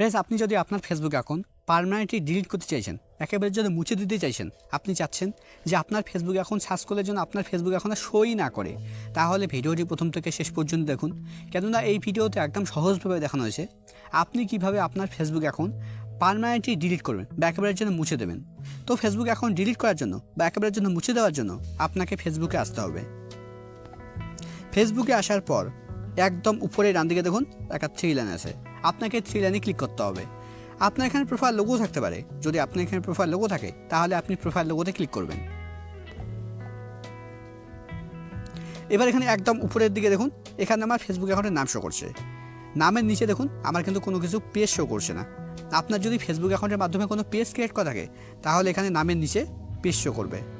Friends আপনি যদি আপনার ফেসবুক অ্যাকাউন্ট পারমানেন্টলি ডিলিট করতে চাইছেন, একেবারে যদি মুছে দিতে চাইছেন, আপনি চাচ্ছেন যে আপনার ফেসবুক অ্যাকাউন্ট সার্চ করলে যেন আপনার ফেসবুক অ্যাকাউন্ট সই না করে। তাহলে ভিডিওটি প্রথম থেকে শেষ পর্যন্ত দেখুন। কেননা এই ভিডিওতে একদম সহজভাবে দেখানো হয়েছে, আপনি কীভাবে আপনার ফেসবুক অ্যাকাউন্ট পারমানেন্টলি ডিলিট করবেন বা একেবারের জন্য মুছে দেবেন। তো ফেসবুক অ্যাকাউন্ট ডিলিট করার জন্য বা একেবারের জন্য মুছে দেওয়ার জন্য আপনাকে ফেসবুকে আসতে হবে। ফেসবুকে আসার পর একদম উপরে ডান দিকে দেখুন, একটা থ্রি লাইন আছে। আপনাকে থ্রি লাইনে ক্লিক করতে হবে। আপনার এখানে প্রোফাইল লোগো থাকতে পারে। যদি আপনার এখানে প্রোফাইল লোগো থাকে, তাহলে আপনি প্রোফাইল লোগোতে ক্লিক করবেন। এবার এখানে একদম উপরের দিকে দেখুন, এখানে আমার ফেসবুক অ্যাকাউন্টের নাম শো করছে। নামের নিচে দেখুন, আমার কিন্তু কোনো কিছু পেজ শো করছে না। আপনার যদি ফেসবুক অ্যাকাউন্টের মাধ্যমে কোনো পেজ ক্রিয়েট করা থাকে, তাহলে এখানে নামের নিচে পেজ শো করবে।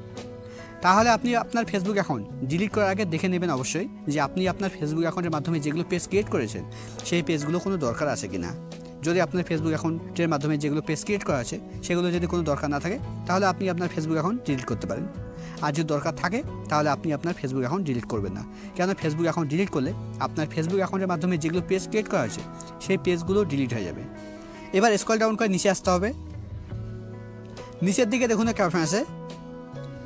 তাহলে আপনি আপনার ফেসবুক অ্যাকাউন্ট ডিলিট করার আগে দেখে নেবেন অবশ্যই যে আপনি আপনার ফেসবুক অ্যাকাউন্টের মাধ্যমে যেগুলো পেজ ক্রিয়েট করেছেন, সেই পেজগুলো কোনো দরকার আছে কি না যদি আপনার ফেসবুক অ্যাকাউন্টের মাধ্যমে যেগুলো পেজ ক্রিয়েট করা আছে, সেগুলো যদি কোনো দরকার না থাকে, তাহলে আপনি আপনার ফেসবুক অ্যাকাউন্ট ডিলিট করতে পারেন। আর যদি দরকার থাকে, তাহলে আপনি আপনার ফেসবুক অ্যাকাউন্ট ডিলিট করবেন না। কেন ফেসবুক অ্যাকাউন্ট ডিলিট করলে আপনার ফেসবুক অ্যাকাউন্টের মাধ্যমে যেগুলো পেজ ক্রিয়েট করা হয়েছে সেই পেজগুলো ডিলিট হয়ে যাবে। এবার স্কল ডাউন করে নিচে আসতে হবে। নিচের দিকে দেখুন একটা অপশন আছে।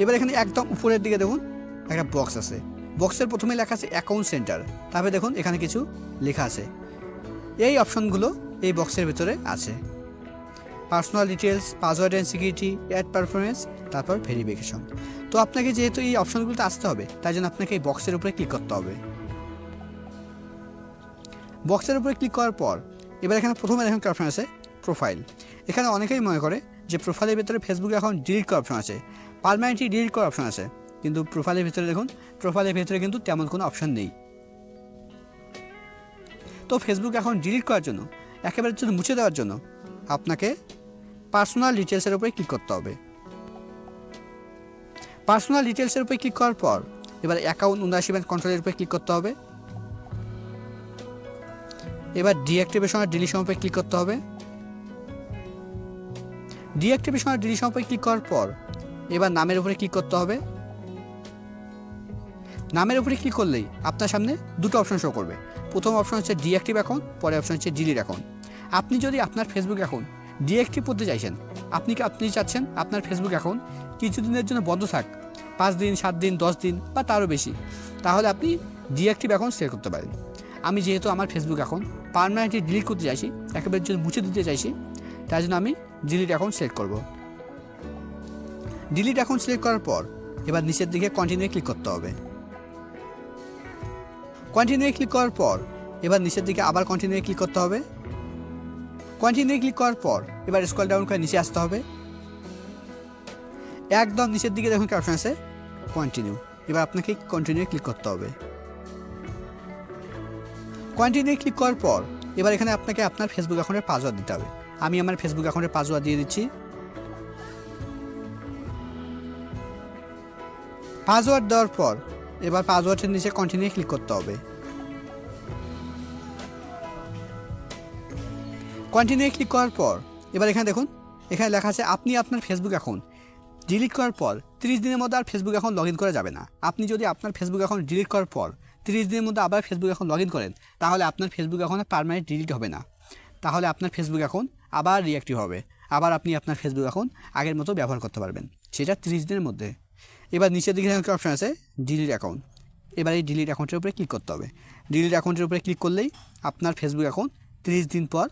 এবার এখানে একদম উপরের দিকে দেখুন, একটা বক্স আছে। বক্সের প্রথমে লেখা আছে অ্যাকাউন্ট সেন্টার তারপরে দেখুন, এখানে কিছু লেখা আছে। এই অপশনগুলো এই বক্সের ভিতরে আছে। Personal details password and security ad performance তারপর ভেরিফিকেশন তো আপনাকে যেহেতু এই অপশনগুলোতে আসতে হবে, তাই জন্য আপনাকে এই বক্সের উপরে ক্লিক করতে হবে। বক্সের উপরে ক্লিক করার পর, এবার এখানে প্রথমে দেখুন অপশন আছে প্রোফাইল এখানে অনেকেই মনে করে যে প্রোফাইলের ভিতরে ফেসবুকে এখন ডিলিট করার অপশন আছে। পারমানেন্টলি ডিলিট করার অপশন আছে। কিন্তু প্রোফাইলের ভিতরে দেখুন, প্রোফাইলের ভিতরে কিন্তু তেমন কোনো অপশন নেই। তো ফেসবুক এখন ডিলিট করার জন্য, একেবারে জন্য মুছে দেওয়ার জন্য আপনাকে পার্সোনাল ডিটেলসের উপরে ক্লিক করতে হবে। পার্সোনাল ডিটেলসের উপরে ক্লিক করার পর, এবার অ্যাকাউন্ট উনআশি ব্যাংক কন্ট্রোলের উপরে ক্লিক করতে হবে। এবার ডিঅ্যাক্টিভেশন আর ডিলিশন উপরে ক্লিক করতে হবে। ডিঅ্যাক্টিভেশন আর ডিলিশন উপরে ক্লিক করার পর, এবার নামের উপরে ক্লিক করতে হবে। নামের উপরে ক্লিক করলেই আপনার সামনে দুটো অপশন শো করবে। প্রথম অপশন হচ্ছে ডিঅ্যাক্টিভ অ্যাকাউন্ট পরে অপশন হচ্ছে ডিলিট অ্যাকাউন্ট আপনি যদি আপনার ফেসবুক অ্যাকাউন্ট ডিঅ্যাক্টিভ করতে চাইছেন, আপনি কি আপনি চাচ্ছেন আপনার ফেসবুক অ্যাকাউন্ট কিছুদিনের জন্য বন্ধ থাক, পাঁচ দিন, সাত দিন, দশ দিন বা তারও বেশি, তাহলে আপনি ডিঅ্যাক্টিভ অ্যাকাউন্ট সেট করতে পারেন। আমি যেহেতু আমার ফেসবুক অ্যাকাউন্ট পারমানেন্টলি ডিলিট করতে চাইছি, একেবারে যদি মুছে দিতে চাইছি তাই জন্য আমি ডিলিট অ্যাকাউন্ট সিলেক্ট করব। ডিলিট অ্যাকাউন্ট সিলেক্ট করার পর এবার নিচের দিকে কন্টিনিউ ক্লিক করতে হবে। কন্টিনিউ ক্লিক করার পর এবার নিচের দিকে আবার কন্টিনিউ ক্লিক করতে হবে। কন্টিনিউ ক্লিক করার পর এবার স্কল ডাউন করে নিচে আসতে হবে। একদম নিচের দিকে দেখুন কি অপশন আছে কন্টিনিউ এবার আপনাকে কন্টিনিউ ক্লিক করতে হবে। কন্টিনিউ ক্লিক করার পর এবার এখানে আপনাকে আপনার ফেসবুক অ্যাকাউন্টের পাসওয়ার্ড দিতে হবে। আমি আমার ফেসবুক অ্যাকাউন্টের পাসওয়ার্ড দিয়ে দিচ্ছি। পাসওয়ার্ড দেওয়ার পর, এবার পাসওয়ার্ডের নিচে কন্টিনিউ ক্লিক করতে হবে। কন্টিনিউ ক্লিক করার পর, এবার এখানে দেখুন, এখানে লেখা আছে, আপনি আপনার ফেসবুক অ্যাকাউন্ট ডিলিট করার পর তিরিশ দিনের মধ্যে আর ফেসবুক অ্যাকাউন্ট লগ ইন করা যাবে না। আপনি যদি আপনার ফেসবুক অ্যাকাউন্ট ডিলিট করার পর তিরিশ দিনের মধ্যে আবার ফেসবুক অ্যাকাউন্ট লগ ইন করেন, তাহলে আপনার ফেসবুক অ্যাকাউন্ট পারমানেন্ট ডিলিট হবে না। তাহলে আপনার ফেসবুক অ্যাকাউন্ট আবার রিঅ্যাক্টিভ হবে। আবার আপনি আপনার ফেসবুক এখন আগের মতো ব্যবহার করতে পারবেন। সেটা ত্রিশ দিনের মধ্যে। এবার নিচের দিকে একটা অপশান আছে ডিলিট অ্যাকাউন্ট এবার এই ডিলিট অ্যাকাউন্টের উপরে ক্লিক করতে হবে। ডিলিট অ্যাকাউন্টের উপরে ক্লিক করলেই আপনার ফেসবুক এখন তিরিশ দিন পর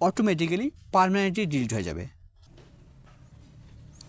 অটোমেটিক্যালি পারমানেন্টলি ডিলিট হয়ে যাবে।